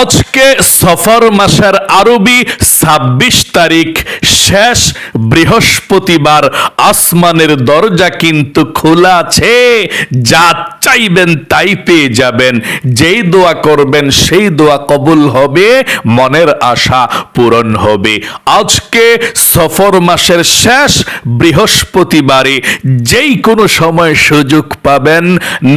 আজকে সফর মাসের আরবি ছাব্বিশ তারিখ, শেষ বৃহস্পতিবার আসমানের দরজা কিন্তু খোলা আছে। যা চাইবেন তাই পেয়ে যাবেন। যেই দোয়া করবেন সেই দোয়া কবুল হবে, মনের আশা পূরণ হবে। আজকে সফর মাসের শেষ বৃহস্পতিবারে যেই কোনো সময় সুযোগ পাবেন,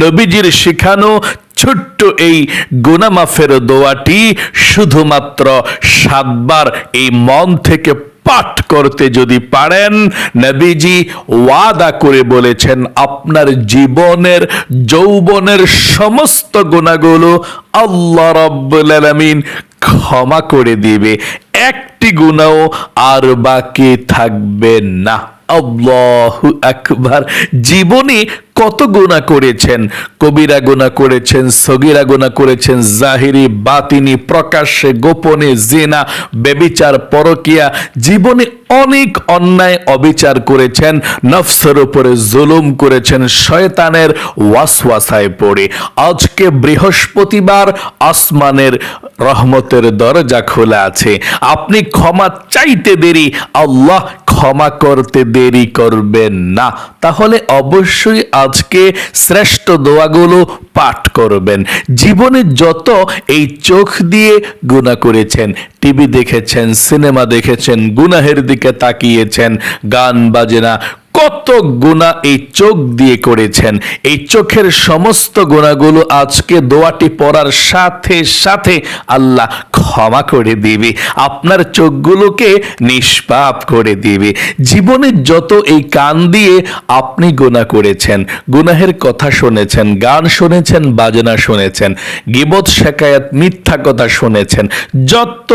নবীজির শিখানো ছোট্ট এই গুনামাফের দোয়াটি শুধুমাত্র সাতবার এই মন থেকে পাঠ করতে যদি পারেন, নবীজি ওয়াদা করে বলেছেন, আপনার জীবনের, যৌবনের সমস্ত গুণাগুলো আল্লাহ আলামিন ক্ষমা করে দিবে। একটি গুণাও আর বাকি থাকবে না। আল্লাহু আকবার। জীবনে কত গুণা করেছেন? কবিরা গুণা করেছেন, সগিরা গুণা করেছেন, জাহিরি, বাতিনি, প্রকাশ্যে, গোপনে, জেনা, বেবিচার, পরকিয়া। জীবনে অনেক অন্যায় অবিচার করেছেন, নফসের উপরে জুলুম করেছেন, শয়তানের ওয়াসওয়াসায় পড়ে। আজকে বৃহস্পতিবার আসমানের রহমতের দরজা খোলা আছে। আপনি ক্ষমা চাইতে দেরি, আল্লাহ ক্ষমা করতে দেরি করবেন না। তাহলে অবশ্যই আজকে শ্রেষ্ঠ দোয়াগুলো পাঠ করবেন। জীবনে যত এই চোখ দিয়ে গুণা করেছেন, টিভি দেখেছেন, সিনেমা দেখেছেন, গুনাহের দিকে তাকিয়েছেন, গান বাজনা কত গুণা এই চোখ দিয়ে করেছেন। এই চোখের সমস্ত গুণাগুলো আজকে দোয়াটি পড়ার সাথে সাথে আল্লাহ ক্ষমা করে দিবে। আপনার চোখগুলোকে নিষ্পাপ করে দিবে। জীবনে যত এই কান দিয়ে আপনি গুণা করেছেন, গুনাহের কথা শুনেছেন, গান শুনেছেন, বাজনা শুনেছেন, গিবত শেখায়াত মিথ্যা কথা শুনেছেন, যত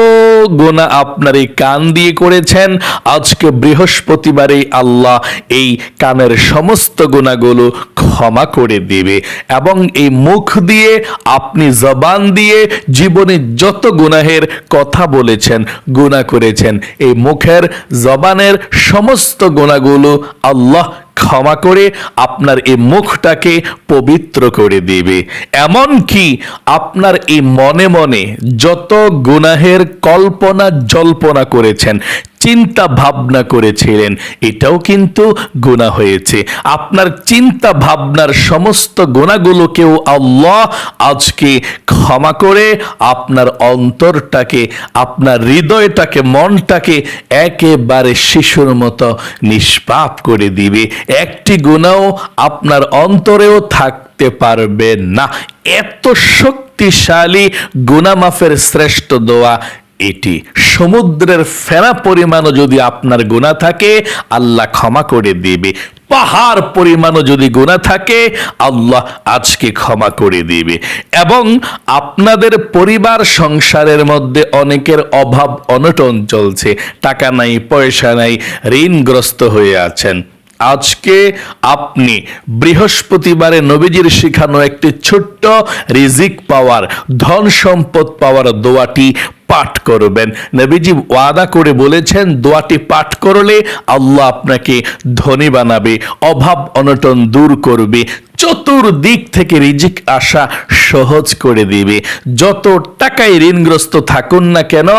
গুণা আপনার এই কান দিয়ে করেছেন, আজকে বৃহস্পতিবারে আল্লাহ এই কানের সমস্ত গুণাগুলো ক্ষমা করে দিবে এবং এই মুখ দিয়ে, আপনি জবান দিয়ে জীবনে যত গুনাহের কথা বলেছেন গুণা করেছেন, এই মুখের, জবানের সমস্ত গুণাগুলো আল্লাহ ক্ষমা করে আপনার এই মুখটাকে পবিত্র করে দিবে। এমন কি আপনার এই মনে মনে যত গুনাহের কল্পনা জল্পনা করেছেন চিন্তা ভাবনা করেছিলেন। এটাও কিন্তু গুণা হয়েছে। আপনার চিন্তা ভাবনার সমস্ত গুণাগুলোকেও আল্লাহ আজকে ক্ষমা করে আপনার অন্তরটাকে, আপনার হৃদয়টাকে, মনটাকে একেবারে শিশুর মতো নিষ্পাপ করে দিবে। একটি গুণাও আপনার অন্তরেও থাকতে পারবে না। এত শক্তিশালী গুণামাফের শ্রেষ্ঠ দোয়া এটি সমুদ্রের ফেনা পরিমাণও যদি আপনার গুণা থাকে, আল্লাহ ক্ষমা করে দিবে। পাহাড় পরিমাণও যদি গুণা থাকে, আল্লাহ আজকে ক্ষমা করে দিবে। এবং আপনাদের পরিবার সংসারের মধ্যে অনেকের অভাব অনটন চলছে, টাকা নাই, পয়সা নাই, ঋণগ্রস্ত হয়ে আছেন। আজকে আপনি বৃহস্পতিবারে নবীজির শিখানো একটি ছোট্ট রিজিক পাওয়ার, ধন সম্পদ পাওয়ার দোয়াটি পাঠ করবেন। নবীজি ওয়াদা করে বলেছেন, দোয়াটি পাঠ করলে আল্লাহ আপনাকে ধনী বানাবে, অভাব অনটন দূর করবে, চতুর্দিক থেকে রিজিক আসা সহজ করে দিবে। যত টাকায় ঋণগ্রস্ত থাকুন না কেন,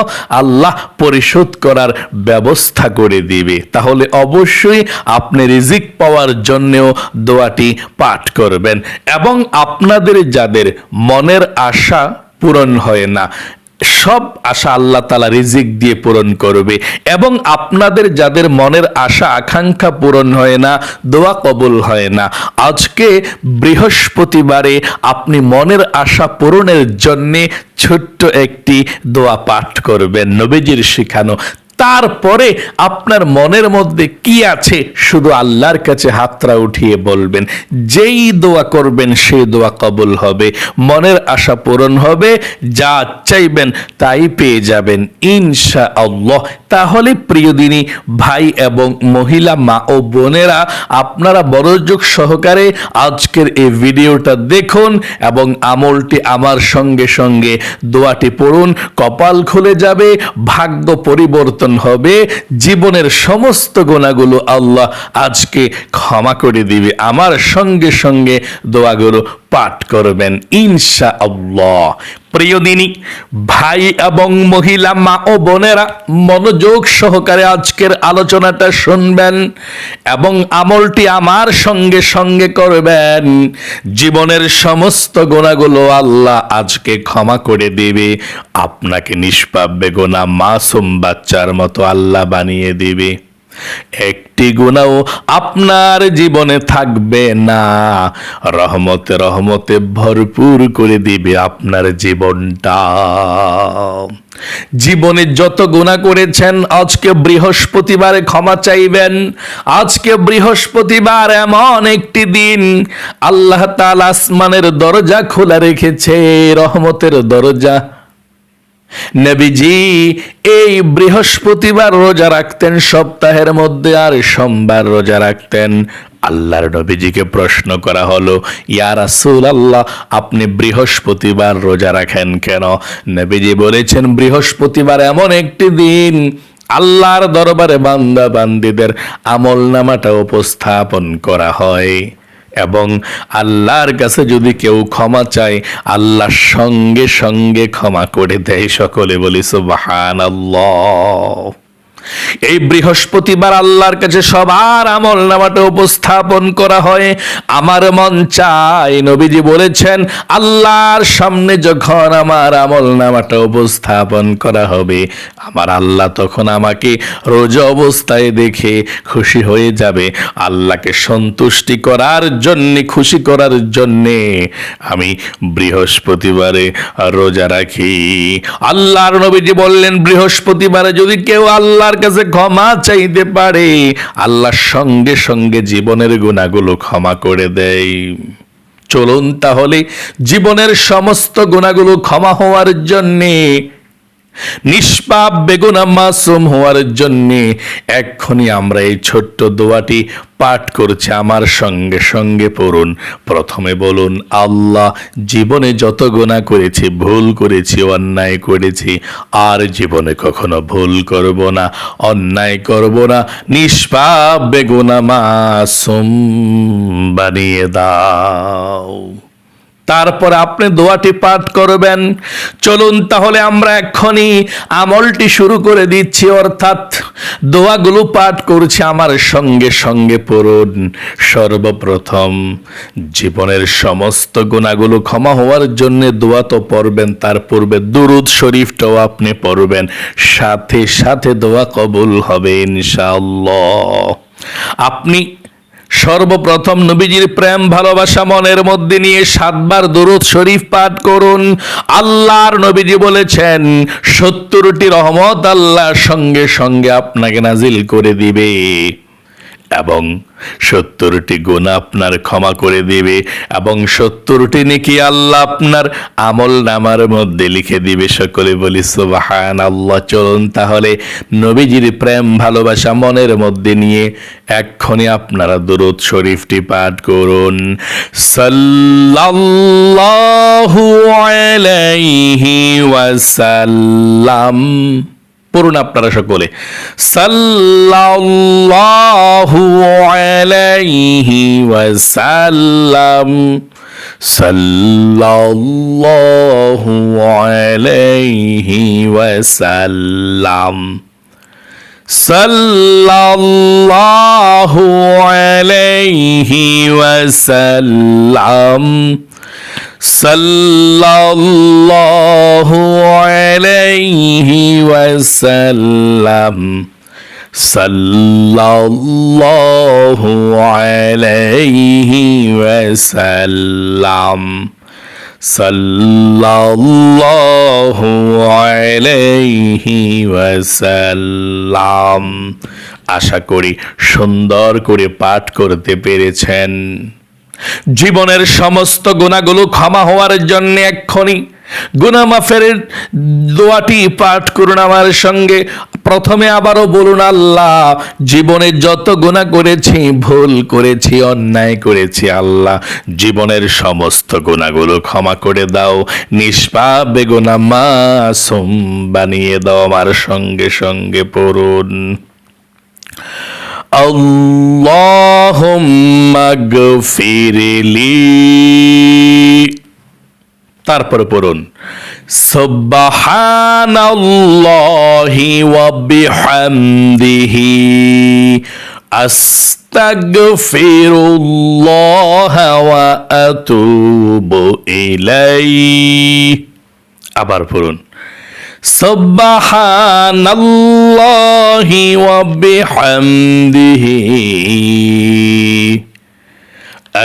আল্লাহ পরিশোধ করার ব্যবস্থা করে দিবে। তাহলে অবশ্যই আপনি রিজিক পাওয়ার জন্যও দোয়াটি পাঠ করবেন। এবং আপনাদের যাদের মনের আশা পূরণ হয় না সব আশা আল্লাহ তালা রিজিক দিয়ে পূরণ করবে এবং আপনাদের যাদের মনের আশা, আকাঙ্ক্ষা পূরণ হয় না, দোয়া কবুল হয় না। আজকে বৃহস্পতিবারে আপনি মনের আশা পূরণের জন্যে ছোট্ট একটি দোয়া পাঠ করবেন। নবীজির শিখানো তারপরে আপনার মনের মধ্যে কি আছে? শুধু আল্লাহর কাছে হাতরা উঠিয়ে বলবেন, যেই দোয়া করবেন সেই দোয়া কবুল হবে, মনের আশা পূরণ হবে, যা চাইবেন তাই পেয়ে যাবেন ইনশা আল্লাহ তাহলে প্রিয়দিনী ভাই এবং মহিলা, মা ও বোনেরা, আপনারা বড়যোগ সহকারে আজকের এই ভিডিওটা দেখুন এবং আমলটি আমার সঙ্গে সঙ্গে দোয়াটি পড়ুন। কপাল খুলে যাবে, ভাগ্য পরিবর্তন হবে। জীবনের সমস্ত গোনাগুলো আল্লাহ আজকে ক্ষমা করে দিবে। আমার সঙ্গে সঙ্গে দোয়াগুলো পাঠ করবেন। ইনশা আল্লাহ প্রিয় দিনী, ভাই এবং মহিলা, মা ও বোনেরা, মনোযোগ সহকারে আজকের আলোচনাটা শুনবেন এবং আমলটি আমার সঙ্গে সঙ্গে করবেন। জীবনের সমস্ত গোনাগুলো আল্লাহ আজকে ক্ষমা করে দেবে। আপনাকে নিষ্পাপ বেগোনা মাসুম বাচ্চার মতো আল্লাহ বানিয়ে দিবে। একটি গুণাও আপনার জীবনে থাকবে না। রহমতে রহমতে ভরপুর করে দিবে আপনার জীবনটা। জীবনে যত গুণা করেছেন, আজকে বৃহস্পতিবারে ক্ষমা চাইবেন। আজকে বৃহস্পতিবার এমন একটি দিন, আল্লাহ তাল আসমানের দরজা খোলা রেখেছে, রহমতের দরজা নবীজি, এই বৃহস্পতিবার রোজা রাখতেন, সপ্তাহের মধ্যে আর সোমবার রোজা রাখতেন। আল্লাহর নবীজিকে প্রশ্ন করা হলো, ইয়া আল্লাহ আপনি বৃহস্পতিবার রোজা রাখেন কেন? নবীজি বলেছেন, বৃহস্পতিবার এমন একটি দিন, আল্লাহর দরবারে বান্দা বান্দিদের আমল নামাটা উপস্থাপন করা হয়। এবং আল্লাহর কাছে যদি কেউ ক্ষমা চায় আল্লাহ সঙ্গে সঙ্গে ক্ষমা করে দেয়। সকলে বলিস বাহান সুবাহান এই বৃহস্পতিবার আল্লাহর কাছে সবার আমল নামাটা উপস্থাপন করা হয়। আমার মন চাই নবীজি বলেছেন, আল্লাহর সামনে যখন আমার আমল নামাটা উপস্থাপন করা হবে, আমার আল্লাহ তখন আমাকে রোজ অবস্থায় দেখে খুশি হয়ে যাবে। আল্লাহকে সন্তুষ্টি করার জন্যে, খুশি করার জন্যে আমি বৃহস্পতিবারে রোজা রাখি। আল্লাহর নবীজি বললেন, বৃহস্পতিবারে যদি কেউ আল্লাহর কাছে ক্ষমা চাইতে পারে। আল্লাহ সঙ্গে সঙ্গে জীবনের গুণাগুলো ক্ষমা করে দেয়। চলুন তাহলে, জীবনের সমস্ত গুণাগুলো ক্ষমা হওয়ার জন্যে নিষ্পাপ বেগুনা মাসুম হওয়ার জন্যে এক্ষুনি আমরা এই ছোট্ট দোয়াটি পাঠ করছি। আমার সঙ্গে সঙ্গে পড়ুন। প্রথমে বলুন, আল্লাহ জীবনে যত গোনা করেছি, ভুল করেছি, অন্যায় করেছি, আর জীবনে কখনো ভুল করব না, অন্যায় করব না। নিষ্পাপ বেগুনা মাসুম বানিয়ে দাও। তারপর আপনি দোয়াটি পাঠ করবেন। চলুন তাহলে আমরা এক্ষুনি আমলটি শুরু করে দিচ্ছি, অর্থাৎ দোয়াগুলো পাঠ করছি আমার সঙ্গে সঙ্গে পড়ুন। সর্বপ্রথম জীবনের সমস্ত গুণাগুলো ক্ষমা হওয়ার জন্য দোয়া তো পড়বেন, তার পূর্বে দুরুদ শরীফটাও আপনি পড়বেন। সাথে সাথে দোয়া কবুল হবে ইনশাআল্লাহ। আপনি সর্বপ্রথম নবীজির প্রেম, ভালোবাসা মনের মধ্যে নিয়ে সাতবার দরুদ শরীফ পাঠ করুন। আল্লাহর নবীজি বলেছেন, সত্তরটি রহমত আল্লাহর সঙ্গে সঙ্গে আপনাকে নাজিল করে দিবে। এবং সত্তরটি গুণ আপনার ক্ষমা করে দিবে এবং সত্তরটি নাকি আল্লাহ আপনার আমল নামার মধ্যে লিখে দিবে। সকলে বলি সুবাহান আল্লাহ চলুন তাহলে নবীজির প্রেম, ভালোবাসা মনের মধ্যে নিয়ে এক্ষণে আপনারা দুরুদ শরীফটি পাঠ করুন। সাল্লাল্লাহু আলাইহি ওয়াসাল্লাম। পড়ুন আপনারা সকলে। সাল্লাল্লাহু আলাইহি ওয়াসাল্লাম। সাল্লাল্লাহু আলাইহি ওয়াসাল্লাম। সাল্লাল্লাহু আলাইহি ওয়াসাল্লাম। সাল্লাল্লাহু আলাইহি ওয়াসাল্লাম। সাল্লাল্লাহু আলাইহি ওয়াসাল্লাম। সাল্লাল্লাহু আলাইহি ওয়াসাল্লাম। আশা করি সুন্দর করে পাঠ করতে পেরেছেন। জীবনের সমস্ত গুণাগুলো ক্ষমা হওয়ার জন্য এক্ষণি গুনা মাফের দোয়াটি পাঠ করুন আমার সঙ্গে। প্রথমে আবারও বলুন, আল্লাহ, জীবনে যত গুণা করেছি, ভুল করেছি, অন্যায় করেছি, আল্লাহ, জীবনের সমস্ত গুণাগুলো ক্ষমা করে দাও। নিষ্পাপ বেগুনা মাসুম বানিয়ে দাও আমার সঙ্গে সঙ্গে পড়ুন। اللهم اغفر لي তারপরে পড়ুন সুবহানাল্লাহি ওয়া বিহামদিহি আস্তাগফিরুল্লাহ ওয়া আতুবু ইলাইহি আবার পড়ুন সুবহানাল্লাহি ওয়া বিহামদিহি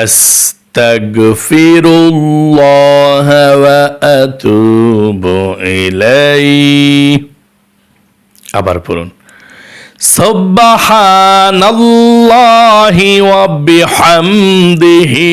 أستغفر الله وأتوب إليه আবার পড়ুন সুবহানাল্লাহি ওয়া বিহামদিহি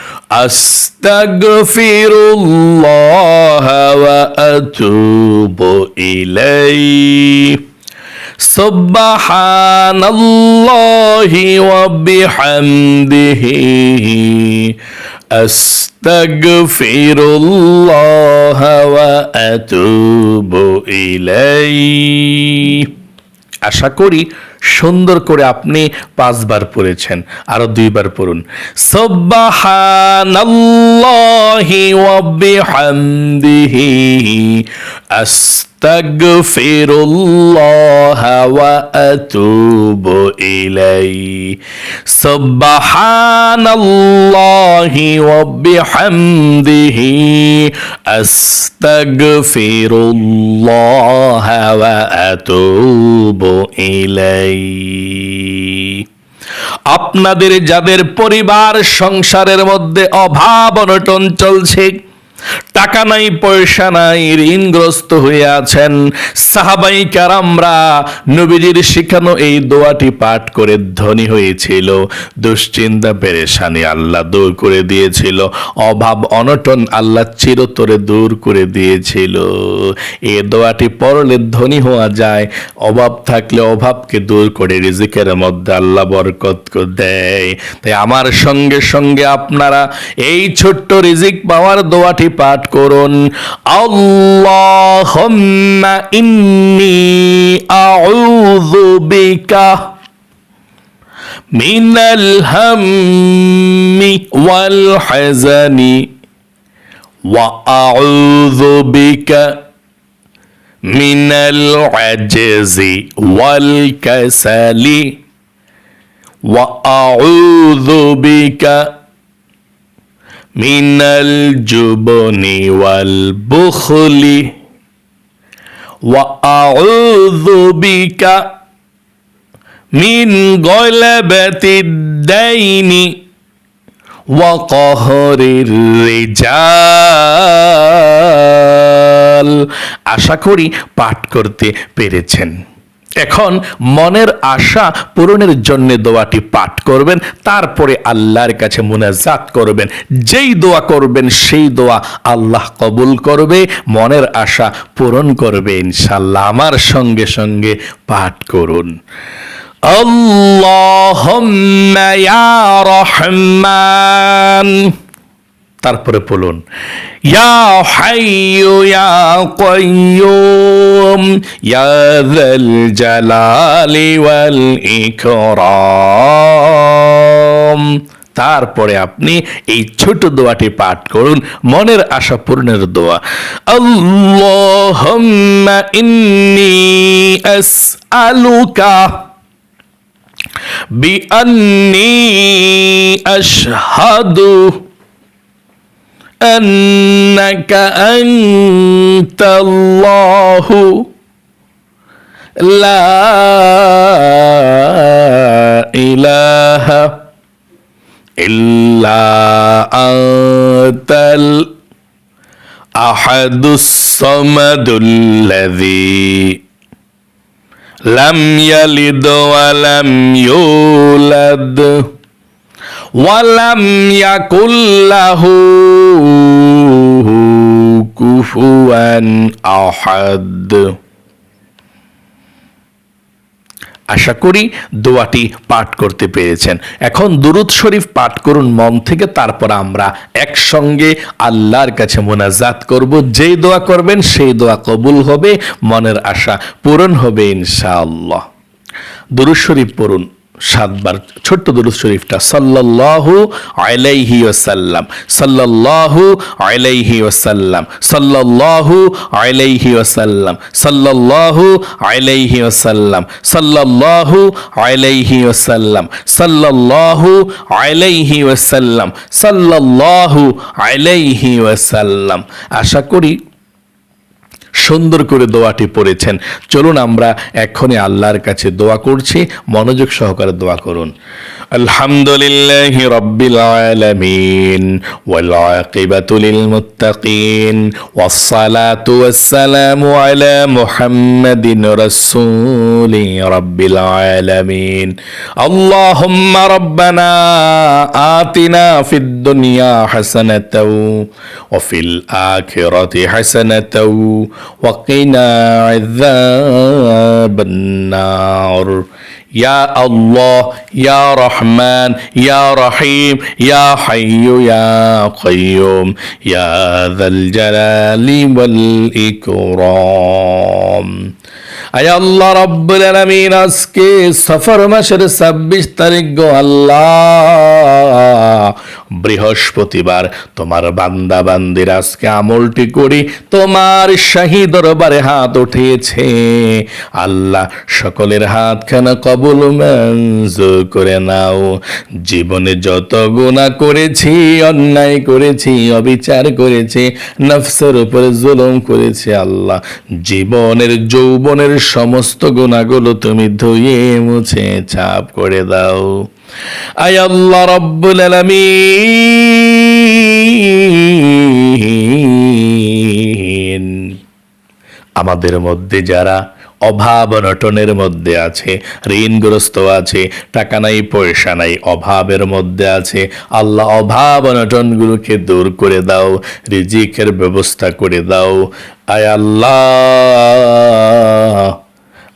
أستغفر الله وأتوب إليه سبحان الله وبحمده أستغفر الله وأتوب إليه আশা করি সুন্দর করে আপনি পাঁচবার পড়েছেন আরও দুইবার পড়ুন। বিহামদিহি আস্তাগফিরুল্লাহ ওয়া আতুবু ইলাইহি সব্বাহানাল্লাহি ওয়া বিহামদিহি আস্তাগফিরুল্লাহ ওয়া আতুবু ইলাইহি আপনাদের, যাদের পরিবার, সংসারের মধ্যে অভাব অনটন চলছে টাকা নাই, পয়সা নাই, ঋণগ্রস্ত হয়ে আছেন সাহাবাই কারামরা। নবীজির শিখানো এই দোয়াটি পাঠ করে ধনী হয়েছিল, দুশ্চিন্তা, পেরেশানি আল্লাহ দূর করে দিয়েছিল, অভাব, অনটন আল্লাহ চিরতরে দূর করে দিয়েছিল। এ দোয়াটি পড়লে ধনী হওয়া যায়, অভাব থাকলে অভাবকে দূর করে রিজিকের মধ্যে আল্লাহ বরকত দেয়। তাই আমার সঙ্গে সঙ্গে আপনারা এই ছোট্ট রিজিক পাওয়ার দোয়াটি পাঠ করুন আল্লাহুম্মা ইন্নি আউযু বিকা মিনাল হাম্মি ওয়াল হাজানি ওয়া আউযু বিকা من العجز والكسل واعوذ بك মিনাল জুবনি ওয়াল বুখলি। ওয়া আউযু বিকা মিন গলাবাতি দাইনি। ওয়া কহরির রিজাল। আশা করি পাঠ করতে পেরেছেন। এখন মনের আশা পূরণের জন্য দোয়াটি পাঠ করবেন, তারপরে আল্লাহর কাছে মুনাজাত করবেন। যেই দোয়া করবেন, সেই দোয়া আল্লাহ কবুল করবে, মনের আশা পূরণ করবে ইনশাল্লাহ আমার সঙ্গে সঙ্গে পাঠ করুন। আল্লাহুম্মা ইয়া রহমান। তারপরে বলুন, ইয়া ইয়া তারপরে আপনি এই ছোট দোয়াটি পাঠ করুন, মনের আশা পূরণের দোয়া, আল্লাহুম্মা ইন্নী আসআলুকা বিআন্নী আশহাদু। أنك أنت الله. لا إله إلا أنت الأحد الصمد الذي لم يلد ولم يولد. ওয়ালাম ইয়াকুল্লাহু কুফুয়ান আহাদ। আশা করি দোয়াটি পাঠ করতে পেরেছেন। এখন দুরুদ শরীফ পাঠ করুন, মন থেকে, তারপর আমরা একসঙ্গে আল্লাহর কাছে মোনাজাত করব। যেই দোয়া করবেন, সেই দোয়া কবুল হবে, মনের আশা পূরণ হবে ইনশাআল্লাহ। দুরুদ শরীফ পড়ুন। সাতবার, ছোট্ট দুরুদ শরীফটা, সাল্লাল্লাহু আলাইহি ওয়াসাল্লাম, সাল্লাল্লাহু আলাইহি ওয়াসাল্লাম, সাল্লাল্লাহু আলাইহি ওয়াসাল্লাম, সাল্লাল্লাহু আলাইহি ওয়াসাল্লাম, সাল্লাল্লাহু আলাইহি ওয়াসাল্লাম, সাল্লাল্লাহু আলাইহি ওয়াসাল্লাম, সাল্লাল্লাহু আলাইহি ওয়াসাল্লাম। আশা করি সুন্দর করে দোয়াটি পড়েছেন। চলুন আমরা এখনই আল্লাহর কাছে দোয়া করছি। মনোযোগ সহকারে দোয়া করুন। আলহামদুলিল্লাহ রব্বিল আলামিন ওয়াল আকিবাতু লিল মুত্তাকিন ওয়াস সালাতু ওয়াস সালামু আলা মুহাম্মাদিন রাসূলি রব্বিল আলামিন। আল্লাহুম্মা রব্বানা আতিনা ফিদ দুনিয়া হাসানাতাও ওয়া ফিল আখিরাতি হাসানাতাও وقنا عذاب النار يا الله يا رحمن يا رحيم يا حي يا قيوم يا ذا الجلال والإكرام আয় আল্লাহ রব্বুল আলামিন আজকে সফর মাসের ছাব্বিশ তারিখ গো আল্লাহ বৃহস্পতিবার, তোমার বান্দা বান্দির আজকে আমলটি করি, তোমার শাহী দরবারে হাত উঠিয়েছে আল্লাহ সকলের হাত খানা কবুল মঞ্জুর করে নাও। জীবনে যত গুণা করেছি, অন্যায় করেছি, অবিচার করেছি, নফসের উপরে জুলুম করেছি, আল্লাহ জীবনের, যৌবনের সমস্ত গুণাগুলো তুমি ধুয়ে মুছে, ছাপ করে দাও। আয় আল্লাহ রব্বুল আলামিন। আমাদের মধ্যে যারা অভাব অনটনের মধ্যে আছে, ঋণগ্রস্ত আছে, টাকা নাই, পয়সা নাই, অভাবের মধ্যে আছে, আল্লাহ অভাব অনটনগুলোকে দূর করে দাও, রিজিকের ব্যবস্থা করে দাও। আয় আল্লাহ।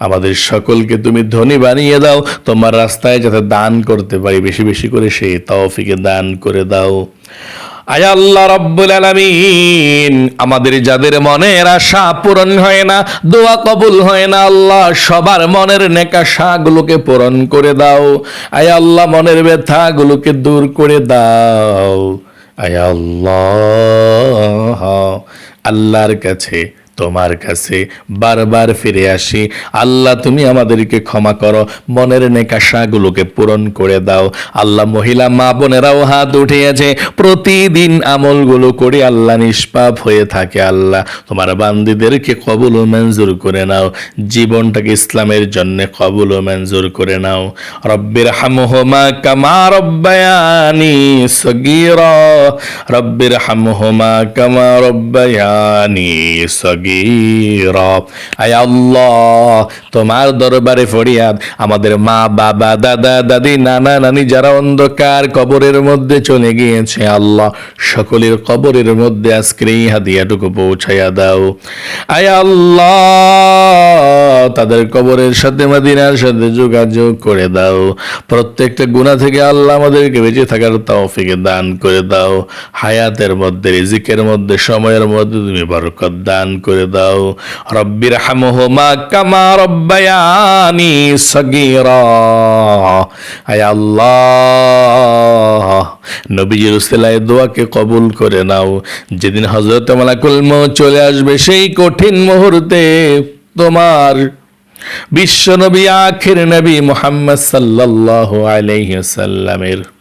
আমাদের সকলকে তুমি ধনী বানিয়ে দাও। তোমার রাস্তায় যাতে দান করতে পারি, বেশি বেশি করে সেই তৌফিকে দান করে দাও। আয় আল্লাহ রব্বুল আলামিন, আমাদের যাদের মনের আশা পূরণ হয় না, দোয়া কবুল হয় না, আল্লাহ সবার মনের নেকাশাগুলোকে পূরণ করে দাও। আয় আল্লাহ মনের ব্যথাগুলোকে দূর করে দাও। আয় আল্লাহ, আল্লাহর কাছে তোমার কাছে বারবার ফিরে আসি। আল্লাহ, তুমি আমাদেরকে ক্ষমা করো। মনের নেকাশাগুলোকে পূরণ করে দাও। আল্লাহ, মহিলা মা বোনেরাও হাত উঠিয়েছে। প্রতিদিন আমলগুলো করে আল্লাহ নিষ্পাপ হয়ে থাকে আল্লাহ। তোমার বান্দিদেরকে কবুল ও মঞ্জুর করে নাও। জীবনটাকে ইসলামের জন্য কবুল ও মঞ্জুর করে নাও। রব্বির হামহমা কামা রব্বায়ানি সগীরা। রব্বির হামহমা কামা রব্বায়ানি সগীরা। আয় আল্লাহ, তোমার দরবারে ফরিয়াদ। আমাদের মা, বাবা, দাদা, দাদি, নানা, নানি যারা অন্ধকার কবরের মধ্যে চলে গিয়েছে, আল্লাহ সকলের কবরের মধ্যে আজকের এই পৌঁছাইয়া দাও। আয় আল্লাহ, তাদের কবরের সাথে মাদিনার সাথে যোগাযোগ করে দাও। প্রত্যেকটা গুণা থেকে আল্লাহ আমাদেরকে বেঁচে থাকার তৌফিকে দান করে দাও। হায়াতের মধ্যে, রিজিকের মধ্যে, সময়ের মধ্যে তুমি বরকত দান করে দাও। রব্বির হামহুমা কামা রব্বায়ানি সগীরা। আয় আল্লাহ, নবীজির উসিলায় দোয়াকে কবুল করে নাও। যেদিন হজরত মালাকুল মৌত চলে আসবে সেই কঠিন মুহূর্তে তোমার বিশ্ব নবী, আখির নবী মোহাম্মদ সাল্লাল্লাহু আলাইহি সাল্লামের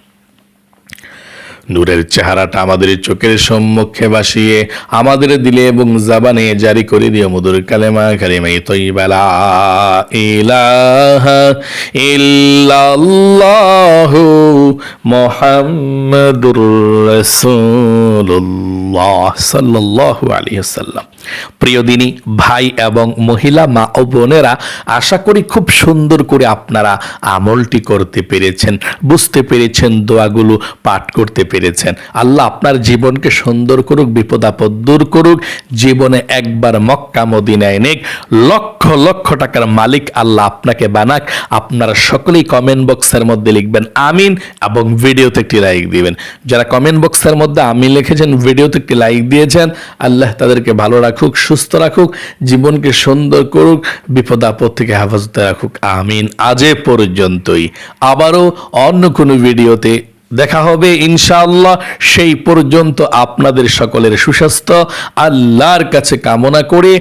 নূরের চেহারাটা আমাদের চোখের সম্মুখে বাসিয়ে আমাদের দিলে এবং জাবানে জারি করে দিও মধুর কালেমা কালিমাই তৈবালা ইলাহা ইল্লাল্লাহু মুহাম্মাদুর রাসূলুল্লাহ সাল্লাল্লাহু আলাইহি ওয়াসাল্লাম। প্রিয় দিনী, ভাই এবং মহিলা, মা ও বোনেরা, আশা করি খুব সুন্দর করে আপনারা আমলটি করতে পেরেছেন, বুঝতে পেরেছেন, দোয়াগুলো পাঠ করতে পেরেছেন। আল্লাহ আপনার জীবনকে সুন্দর করুক, বিপদ আপদ দূর করুক, জীবনে একবার মক্কা মদিনায় নেক। লক্ষ লক্ষ টাকার মালিক আল্লাহ আপনাকে বানাক। আপনারা সকলেই কমেন্ট বক্সের মধ্যে লিখবেন আমিন এবং ভিডিওতে একটি লাইক দিবেন। যারা কমেন্ট বক্সের মধ্যে আমিন লিখেছেন, ভিডিওতে একটি লাইক দিয়েছেন, আল্লাহ তাদেরকে ভালো রাখুক, সুস্থ রাখুক, জীবনকে সুন্দর করুক, বিপদ আপদ থেকে হেফাজতে রাখুক। আমিন। আজ পর্যন্তই। আবারও অন্য কোনো ভিডিওতে দেখা হবে ইনশাআল্লাহ। সেই পর্যন্ত আপনাদের সকলের সুস্বাস্থ্য। আল্লাহর কাছে কামনা করে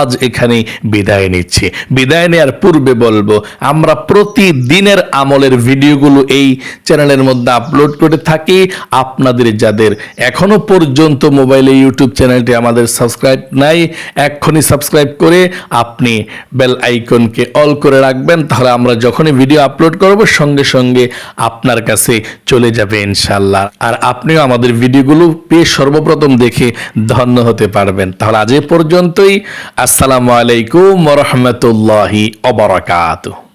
আজ এখানে বিদায় নিচ্ছি। বিদায় নেওয়ার পূর্বে বলব, আমরা প্রতিদিনের আমলের ভিডিওগুলো এই চ্যানেলের মধ্যে আপলোড করে থাকি। আপনাদের যাদের এখনও পর্যন্ত মোবাইলে ইউটিউব চ্যানেলটি আমাদের সাবস্ক্রাইব নাই, এক্ষুনি সাবস্ক্রাইব করে আপনি বেল আইকনকে অল করে রাখবেন। তাহলে আমরা যখনই ভিডিও আপলোড করব, সঙ্গে সঙ্গে আপনার কাছে চলে যাবে। ইনশাল্লাহ আর আপনিও আমাদের ভিডিওগুলো পেয়ে সর্বপ্রথম দেখে ধন্য হতে পারবেন। তাহলে আজ এ পর্যন্তই। আসসালামু আলাইকুম রহমতুল্লাহি অবরাকাতুহ